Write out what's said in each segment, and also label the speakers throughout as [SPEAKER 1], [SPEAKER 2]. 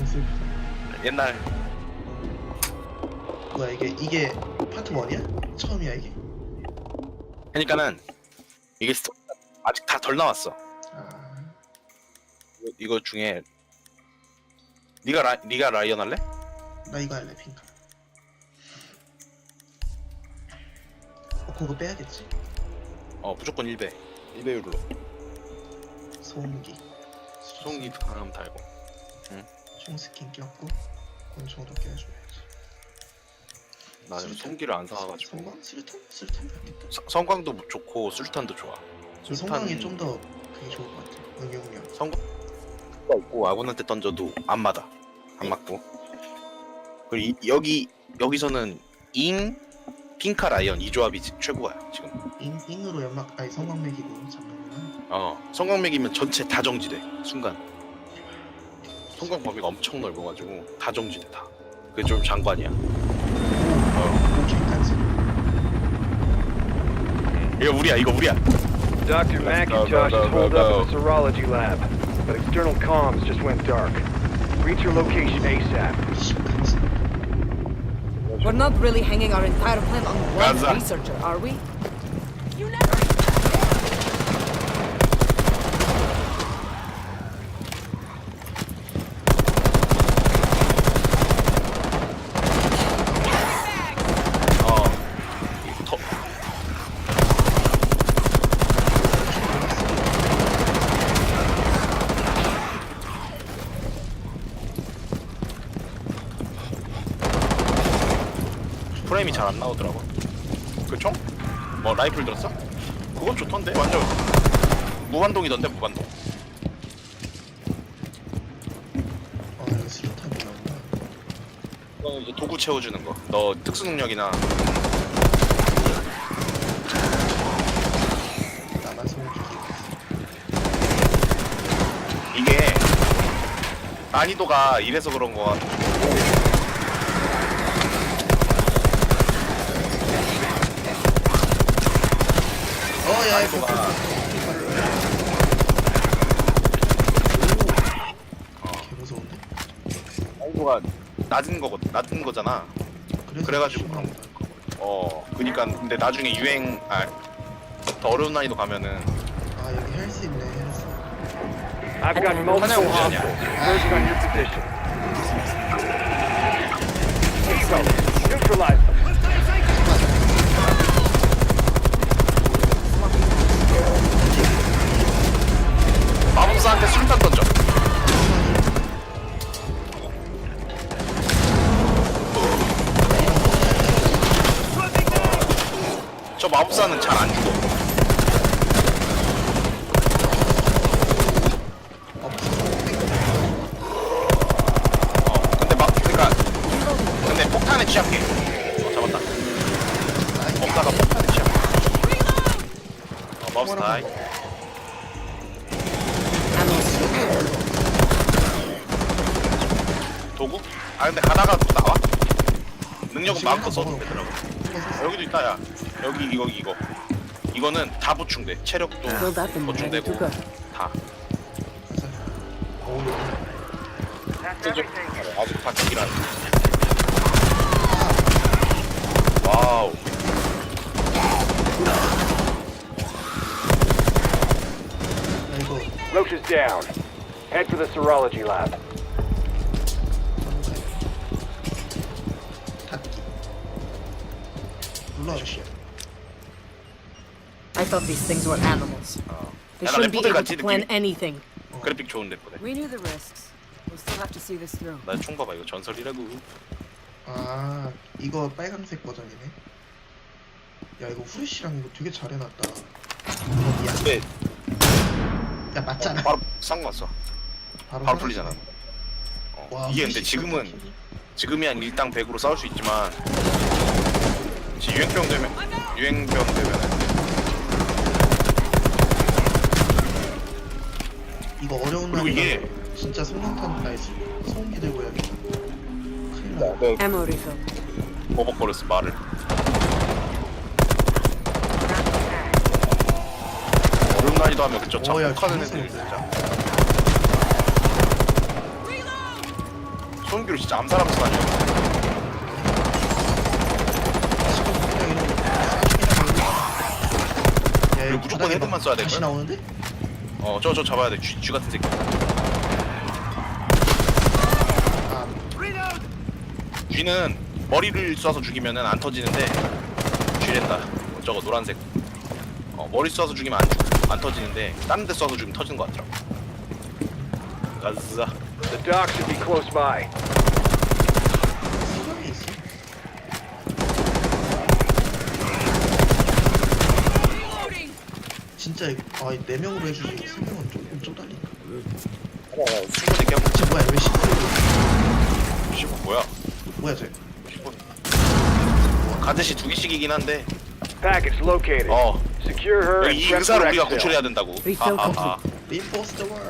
[SPEAKER 1] 너무 슬.
[SPEAKER 2] 옛날
[SPEAKER 1] 뭐야 이게 이게 파트 1이야? 처음이야 이게?
[SPEAKER 2] 그러니까는 이게 스토리 아직 다 덜 나왔어.
[SPEAKER 1] 아
[SPEAKER 2] 이거- 이거 중에 네가 라 네가 라이언 할래?
[SPEAKER 1] 나 이거 할래 핑크. 어 그거 빼야겠지.
[SPEAKER 2] 어 무조건 1배 1배 율로
[SPEAKER 1] 소음기.
[SPEAKER 2] 송기 강함 달고
[SPEAKER 1] 총 스킨 꼈고 권총도 껴줘야지.
[SPEAKER 2] 나 지금? 송기를 안 사와가지고
[SPEAKER 1] 성광? 맞겠다.
[SPEAKER 2] 서- 성광도 좋고 술탄도 좋아.
[SPEAKER 1] 저 성광이 좀더 그게 좋을 것 같아. 응용력.
[SPEAKER 2] 성광 있고 아군한테 던져도 안 맞아 안 맞고 그리고 이, 여기 여기서는 잉 핑카 라이언 이 조합이 지- 최고야 지금.
[SPEAKER 1] 인 인으로 연막 아니 성광 매기고 잡는구나.
[SPEAKER 2] 어 성광 맥이면 전체 다 정지돼 순간. 성광 범위가 엄청 넓어가지고 다 정지돼 다. 그게 좀 장관이야. 어. 이거 우리야 이거 우리야.
[SPEAKER 3] Dr. McIntosh is holed up in the serology lab, but external comms just went dark. Reach your location ASAP.
[SPEAKER 4] We're not really hanging our entire plan on one
[SPEAKER 2] Gaza.
[SPEAKER 4] researcher, are we?
[SPEAKER 2] 어. 더, 프레임이 잘 안 나오더라고. 그 총? 뭐 라이플 들었어? 그건 좋던데. 완전 무반동이던데 무반동.
[SPEAKER 1] 어 이거 수류탄이 나온다.
[SPEAKER 2] 너 이제 도구 채워주는 거. 너 특수 능력이나
[SPEAKER 1] 나만 소음 끼고
[SPEAKER 2] 이게 난이도가 이래서 그런 거 같아. 난이도가
[SPEAKER 1] 무서운데.
[SPEAKER 2] 난이도가 낮은 거거든. 낮은 거잖아.
[SPEAKER 1] 그래서
[SPEAKER 2] 그래가지고 그런
[SPEAKER 1] 거야.
[SPEAKER 2] 어, 그니까 근데 나중에 유행 아, 더 어려운 난이도 가면은
[SPEAKER 1] 아 여기 헬스 있네 헬스.
[SPEAKER 3] I've got multiple
[SPEAKER 2] Hanya ujian ya?
[SPEAKER 3] hostiles converging on your position. Evo, neutralize them.
[SPEAKER 2] 마법사한테 술탄 던져. 저 마법사는 잘 안 죽어. 어, 근데 막 그러니까 근데 폭탄에 취약해. 어, 잡았다. 없다가 폭탄에 취약해. 어, 다이. 도구? 아 근데 가다가 또 나와? 능력은 마음껏 써도 되더라고. 아, 여기도 있다 야. 여기 이거 이거. 이거는 다 보충돼. 체력도
[SPEAKER 4] Build up and ready to
[SPEAKER 2] 보충되고
[SPEAKER 4] go.
[SPEAKER 2] 다. 아주 다 기라는 와우.
[SPEAKER 3] Roach is down. Head for the serology lab.
[SPEAKER 1] 아저씨야.
[SPEAKER 4] I thought these things were animals.
[SPEAKER 2] 어.
[SPEAKER 4] They
[SPEAKER 2] 약간
[SPEAKER 4] shouldn't be able
[SPEAKER 2] 같이
[SPEAKER 4] to plan
[SPEAKER 2] 느낌
[SPEAKER 4] anything.
[SPEAKER 2] 그래픽 좋은데 보네
[SPEAKER 5] We knew the risks. We'll still have to see this through.
[SPEAKER 2] 나총 봐봐 이거 전설이라고
[SPEAKER 1] 아 이거 빨간색 버전이네. 야 이거 후레쉬랑 이거 되게 잘 해놨다. 어디야? 네야 맞잖아.
[SPEAKER 2] 바로 쌍 맞어
[SPEAKER 1] 바로,
[SPEAKER 2] 바로. 풀리잖아 어.
[SPEAKER 1] 와,
[SPEAKER 2] 이게 근데 지금은
[SPEAKER 1] 깜빡이네.
[SPEAKER 2] 지금이야 일당 100으로 싸울 수 있지만 지 유행병 되면 유행병 되면
[SPEAKER 1] 이거 어려운
[SPEAKER 2] 그리고 이게-
[SPEAKER 1] 진짜 성능탄 아니 소음기 들고 해야겠다. 큰일 나.
[SPEAKER 4] Ammo refill.
[SPEAKER 2] 버벅거렸어 말을 어려운 난이도 하면 그쵸
[SPEAKER 1] 오, 야,
[SPEAKER 2] 참 하는
[SPEAKER 1] 진짜
[SPEAKER 2] 애들이
[SPEAKER 1] 무서운데.
[SPEAKER 2] 진짜 소음기로 진짜 암살하면서 다녀.
[SPEAKER 1] 여기
[SPEAKER 2] 무조건 헤드만
[SPEAKER 1] 막
[SPEAKER 2] 쏴야 될
[SPEAKER 1] 다시
[SPEAKER 2] 거야?
[SPEAKER 1] 나오는데?
[SPEAKER 2] 어, 저, 저 잡아야 돼. 쥐, 쥐 같은 새끼.
[SPEAKER 1] 아
[SPEAKER 2] 쥐는 머리를 쏴서 죽이면은 안 터지는데 쥐랜다. 저거 노란색. 어, 머리 쏴서 죽이면 안, 죽, 안 터지는데 다른 데 쏴서 죽이면 터지는 것 같더라고. 가자.
[SPEAKER 3] The dock should be close by.
[SPEAKER 1] 진짜 아네 명으로 해주지 세 명은 조금 좀 딸린다
[SPEAKER 2] 수고 새끼 한번
[SPEAKER 1] 쟤 뭐야 왜 10분
[SPEAKER 2] 쥐고 뭐야?
[SPEAKER 1] 뭐야 쟤
[SPEAKER 2] 10분. 가듯이 두 개씩이긴 한데
[SPEAKER 3] Package located.
[SPEAKER 2] 어
[SPEAKER 3] Secure her and
[SPEAKER 2] 이
[SPEAKER 3] prep for
[SPEAKER 2] 우리가
[SPEAKER 3] exfil.
[SPEAKER 2] 구출해야 된다고. 아, 아, 아.
[SPEAKER 1] Reinforce the wall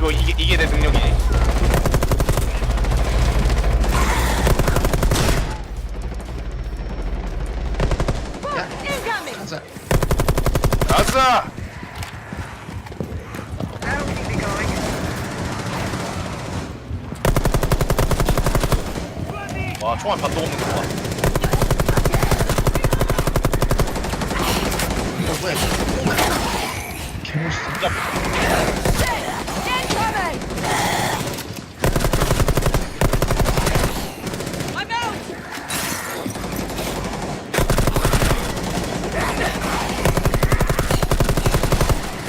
[SPEAKER 2] 이거 이게 이게 내
[SPEAKER 4] Incoming.
[SPEAKER 1] 가자
[SPEAKER 6] going.
[SPEAKER 2] 와 총알 반동 없는 거 봐.
[SPEAKER 1] 어 뭐야 쟤 개멋있어.
[SPEAKER 4] I'm out.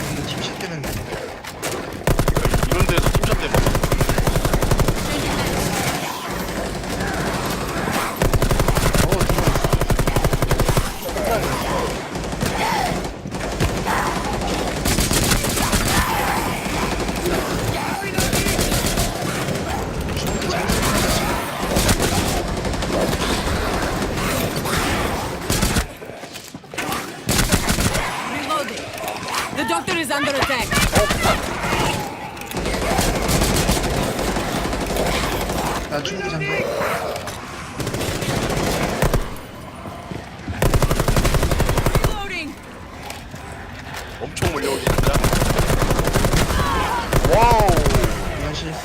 [SPEAKER 1] 근데 팀샷 때는
[SPEAKER 2] 이런 데서 팀샷 때 봐.
[SPEAKER 1] 어 들어왔어 중국이 잘못했다
[SPEAKER 4] Reloading. The doctor is under attack.
[SPEAKER 1] 나 중국이 장군
[SPEAKER 4] Reloading.
[SPEAKER 2] 엄청 몰려오지 진짜. 와우.
[SPEAKER 1] 미안 실수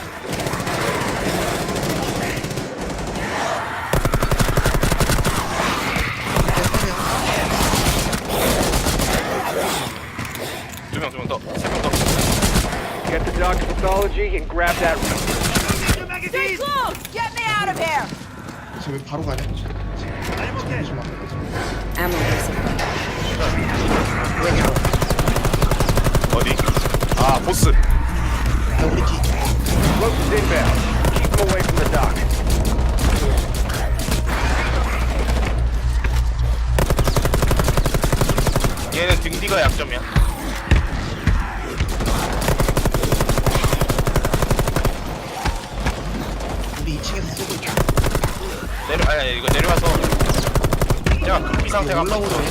[SPEAKER 2] 두 명, 두 명 더, 세 명 더.
[SPEAKER 3] Get pathology and grab that.
[SPEAKER 4] Stay close. Get me out of here.
[SPEAKER 1] 쟤왜 바로 가냐? 마.
[SPEAKER 4] Ammo.
[SPEAKER 2] 어디? 아 보스.
[SPEAKER 1] 야 우리 뒤.
[SPEAKER 3] Explosives inbound. Keep them away from the dock.
[SPEAKER 2] 얘는 등 뒤가 약점이야. 내려, 아니 이거 내려와서. 야, 이 상태가 한번
[SPEAKER 1] 올라오려.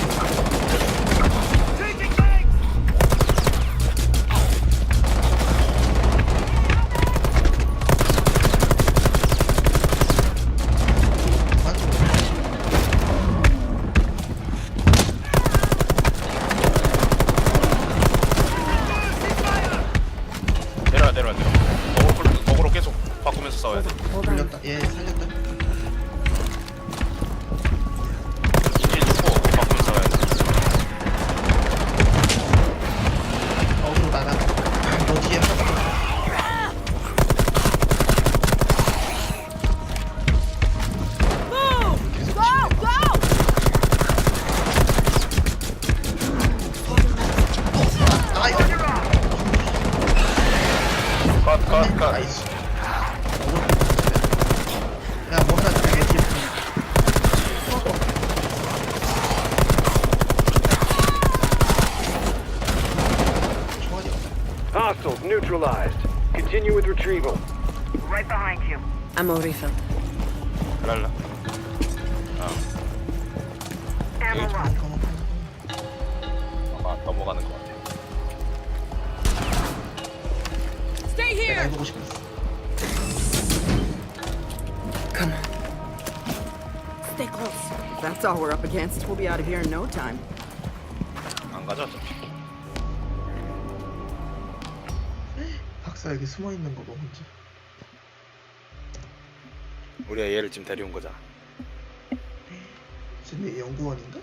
[SPEAKER 1] 해보고 싶었어
[SPEAKER 4] Come on. Stay close. If that's all we're up against, we'll be out of here in no time.
[SPEAKER 2] 안 가져 어차피.
[SPEAKER 1] 박사 여기 숨어 있는 거뭐 혼자
[SPEAKER 2] 우리가 얘를 지금 데려온 거잖아.
[SPEAKER 1] 쟤네 연구원인가?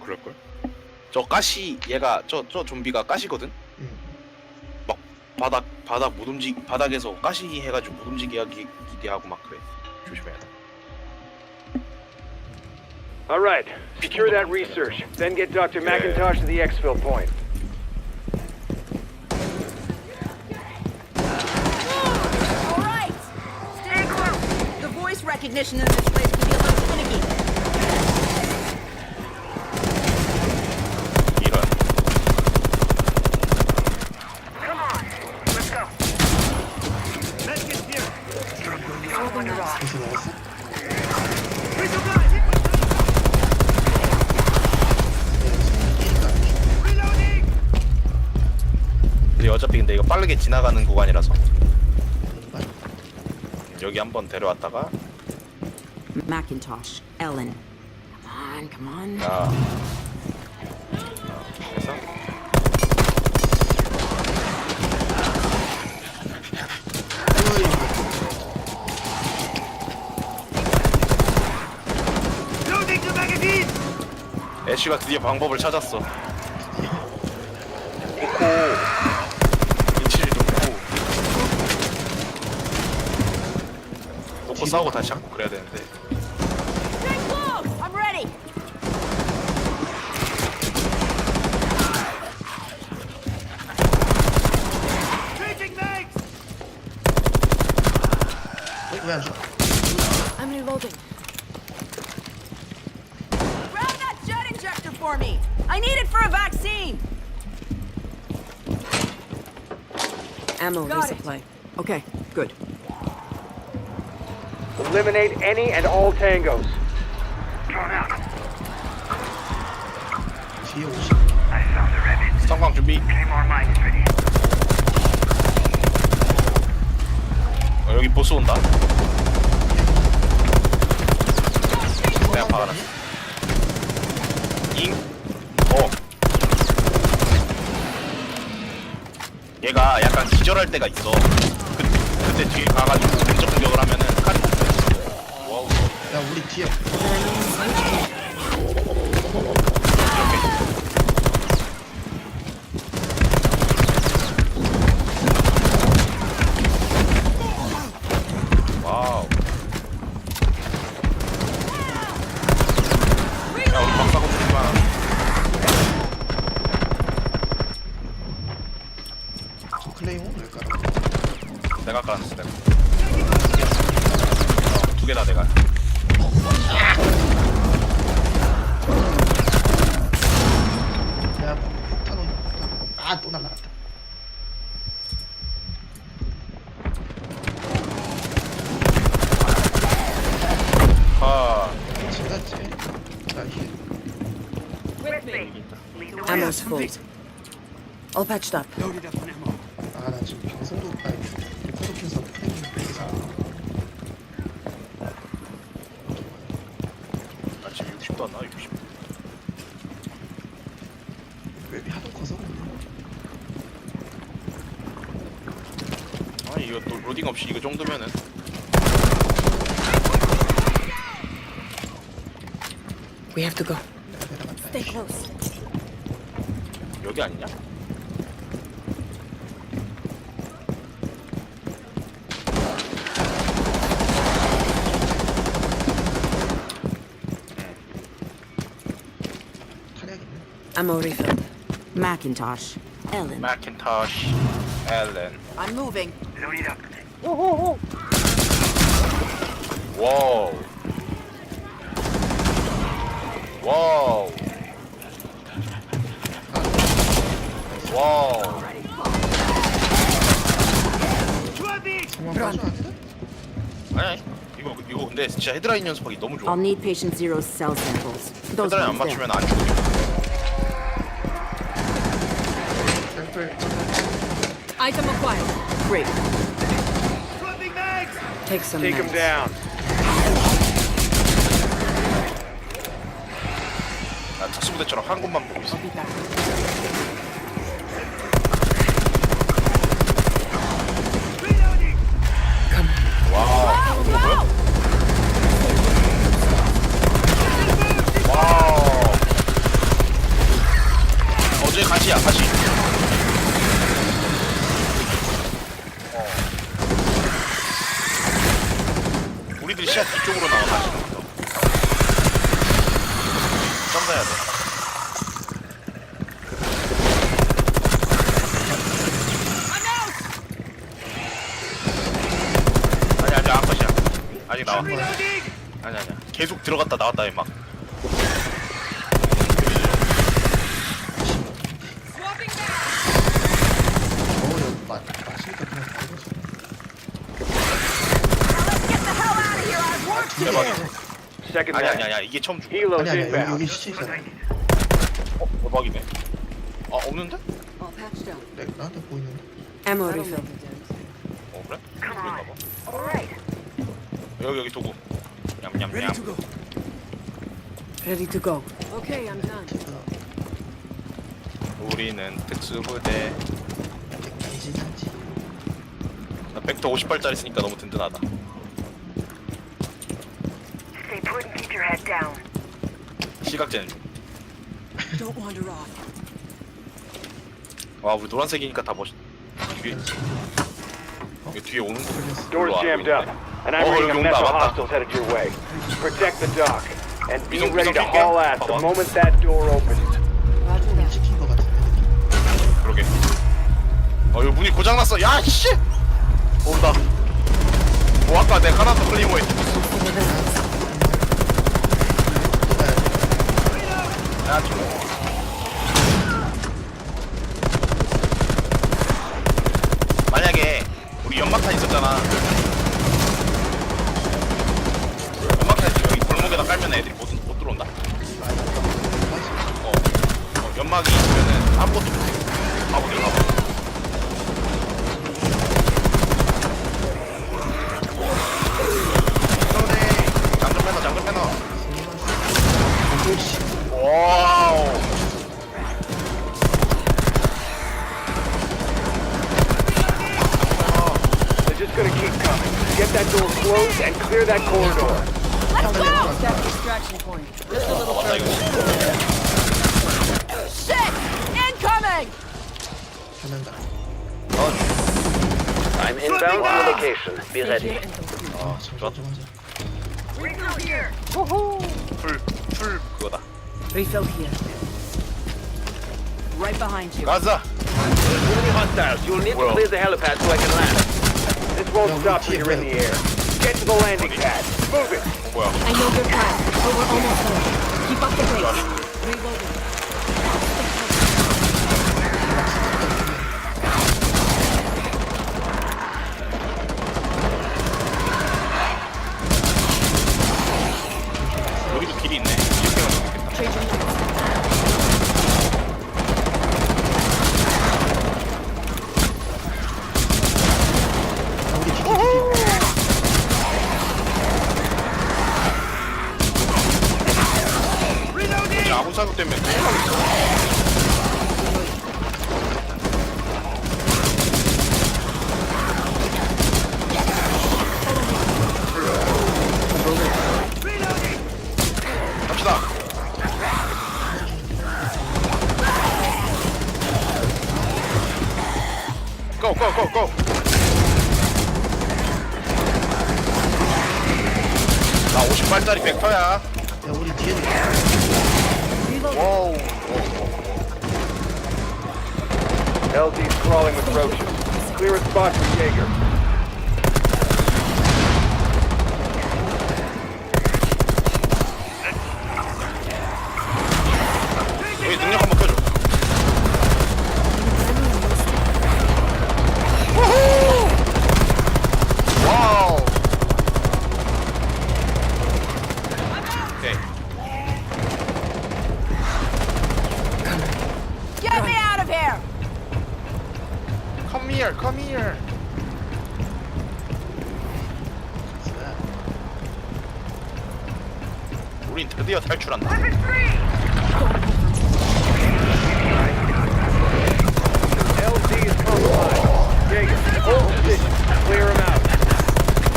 [SPEAKER 2] 그럴걸? 저 가시 얘가 저 저 좀비가 가시거든.
[SPEAKER 1] 응
[SPEAKER 2] 바닥 바닥 못 움직 바닥에서 가시 해가지고 못 움직이게 하기 기대하고 막 그래. 조심해야 돼.
[SPEAKER 3] All right. Secure that research. Then get Dr. McIntosh to the exfil point.
[SPEAKER 4] All right!
[SPEAKER 6] Stay close.
[SPEAKER 4] The voice recognition in this place
[SPEAKER 2] 빠르게 지나가는 구간이라서 여기 한번 데려왔다가
[SPEAKER 4] Macintosh, Ellen. Come on, come on.
[SPEAKER 2] 자. 그래서 애쉬가 드디어 방법을 찾았어. 싸우고 다시 잡고 그래야 되는데
[SPEAKER 4] Stay close! I'm ready!
[SPEAKER 1] 왜안 줘?
[SPEAKER 4] I'm reloading. Grab that jet injector for me! I need it for a vaccine! Ammo
[SPEAKER 5] Got it.
[SPEAKER 4] resupply. Okay, good.
[SPEAKER 3] Eliminate any and all tangos.
[SPEAKER 1] 뒤에 오시
[SPEAKER 2] 성광 준비. 어, 여기 보스 온다. 내가 박아놨어 잉. 어. 얘가 약간 기절할 때가 있어. 그, 그때 뒤에 가가지고 왼쪽 공격을 하면은 칼이
[SPEAKER 1] 야 우리 뒤에.
[SPEAKER 2] 와우. 야 우리 박사고 보지마
[SPEAKER 1] 저 클레이몬 왜 깔아?
[SPEAKER 2] 내가 깔아놨어 내가. 어, 두개 다 내가
[SPEAKER 4] All patched up.
[SPEAKER 1] 아나 지금 방송도 아니 리포도킹에서 클레이몬 여기서
[SPEAKER 2] 나 지금 60도 안 나와 60
[SPEAKER 1] 웹이 하도 커서 그래
[SPEAKER 2] 아니 이거 또 로딩 없이 이거 정도면은
[SPEAKER 4] We have to go.
[SPEAKER 1] 내가
[SPEAKER 4] Stay close.
[SPEAKER 2] 여기 아니냐?
[SPEAKER 4] Ammo refilled. Macintosh, Ellen.
[SPEAKER 2] 마킨토시 앨런
[SPEAKER 4] I'm moving.
[SPEAKER 2] 와우 와우 와우
[SPEAKER 1] 상황 빠져 안 돼?
[SPEAKER 2] 아니 아니 이거 이거 근데 진짜 헤드라인 연습하기 너무 좋아
[SPEAKER 4] I'll need patient zero's cell samples. Those
[SPEAKER 2] 헤드라인 안
[SPEAKER 4] ones there.
[SPEAKER 2] 맞추면 안 죽어
[SPEAKER 5] Item acquired.
[SPEAKER 4] Great. Take some
[SPEAKER 3] Take him
[SPEAKER 4] meds.
[SPEAKER 3] down.
[SPEAKER 2] 나 특수부대처럼 한 곳만 보고 있어
[SPEAKER 4] I'll be back.
[SPEAKER 2] 와우 이거 뭐야? 와우 어제 가시야 가시 어. 우리들이 시야 뒤쪽으로 나와 가시 점사해야 돼 아니 아니 아컷이야 아직 나와 아니 아니야 계속 들어갔다 나왔다 막
[SPEAKER 1] 줘.
[SPEAKER 2] 대박이네
[SPEAKER 3] Second
[SPEAKER 2] 아니. 아니 아니 이게 처음 죽어
[SPEAKER 3] Helo's
[SPEAKER 1] 아니 아니 여기,
[SPEAKER 3] inbound.
[SPEAKER 1] 여기 시체 있잖아
[SPEAKER 2] 어 대박이네 아 없는데?
[SPEAKER 5] All patched up.
[SPEAKER 1] 내, 나한테 보이는데
[SPEAKER 4] Ammo refill.
[SPEAKER 2] 어 그래?
[SPEAKER 6] Come
[SPEAKER 2] 그랬나
[SPEAKER 6] on.
[SPEAKER 2] 봐
[SPEAKER 6] All right.
[SPEAKER 2] 여기 여기 도구 냠냠냠
[SPEAKER 4] Ready to go.
[SPEAKER 5] Okay, I'm done.
[SPEAKER 2] 우리는 특수부대
[SPEAKER 1] 간지
[SPEAKER 2] 나 벡터 50발짜리 쓰니까 너무 든든하다
[SPEAKER 6] Stay put and keep your head down.
[SPEAKER 2] 시각제는 중.
[SPEAKER 5] Don't wander off.
[SPEAKER 2] 와 우리 노란색이니까 다 멋있 뒤에 여기 뒤에 오는 거
[SPEAKER 3] Door's jammed up, and I'm
[SPEAKER 2] Oh,
[SPEAKER 3] reading a
[SPEAKER 2] yung
[SPEAKER 3] mess of
[SPEAKER 2] bata.
[SPEAKER 3] hostiles headed your way. Protect the dock, and be ready to haul ass the moment that door opens.
[SPEAKER 1] 같은데
[SPEAKER 2] 그러게 어 이거 문이 고장났어 야 씨 온다 뭐 아까 내가 하나 더 클리모에 야 좀. 만약 연막이 있으면은 아무것도 못해. 가보게 가봐
[SPEAKER 1] 아 잠깐 좀 하자
[SPEAKER 6] Refill here.
[SPEAKER 2] 풀풀 그거다
[SPEAKER 4] Refill here. Right behind you.
[SPEAKER 2] 가자
[SPEAKER 3] Enemy hostiles. You'll need
[SPEAKER 2] Well.
[SPEAKER 3] to clear the helipad so I can land. This won't
[SPEAKER 1] No, we
[SPEAKER 3] stop till
[SPEAKER 1] can't
[SPEAKER 3] you're in
[SPEAKER 1] win.
[SPEAKER 3] the air. Get to the landing pad. Move it.
[SPEAKER 2] 어, 뭐야
[SPEAKER 4] I know your plan, but we're almost there. Keep up the pace.
[SPEAKER 5] Reloading.
[SPEAKER 3] LZ's crawling with roaches. Clear a spot for Jaeger.
[SPEAKER 2] 우린 드디어 탈출한다.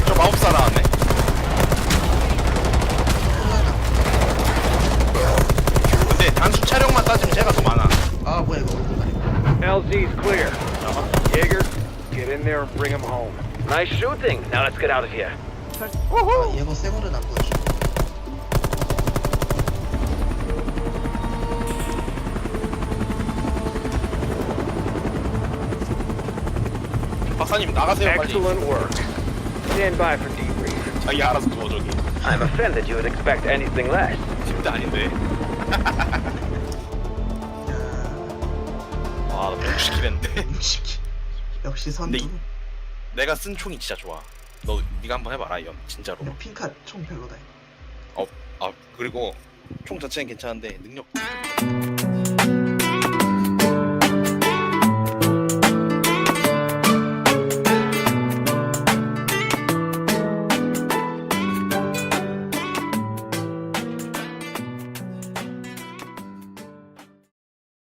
[SPEAKER 2] 저 마법사 나왔네. 근데 단수 차량만 따지면 제가 더 많아.
[SPEAKER 1] 아 뭐야 이거
[SPEAKER 3] LZ's clear. Jaeger, get in there and bring him home.
[SPEAKER 7] Nice shooting. Now let's get out of here.
[SPEAKER 1] 아 얘가 새 거는 안 보여줘
[SPEAKER 2] 박사님 나가세요 빨리.
[SPEAKER 3] Excellent work. Stand by for debrief.
[SPEAKER 2] 자기 알아서 누워 저기.
[SPEAKER 7] I'm offended you would expect anything less.
[SPEAKER 2] 진짜 아닌데.
[SPEAKER 1] 야
[SPEAKER 2] 와, 나 병시키랬는데.
[SPEAKER 1] 음식 역시 선두
[SPEAKER 2] 근데 내가 쓴 총이 진짜 좋아. 너 네가 한번 해봐라 이건 진짜로.
[SPEAKER 1] 핑카 총 별로다
[SPEAKER 2] 어, 아 그리고 총 자체는 괜찮은데 능력